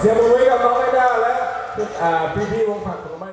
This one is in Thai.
เสียงปรบได้กับน้องไอด้แล้วพี่พี่วงผักของไม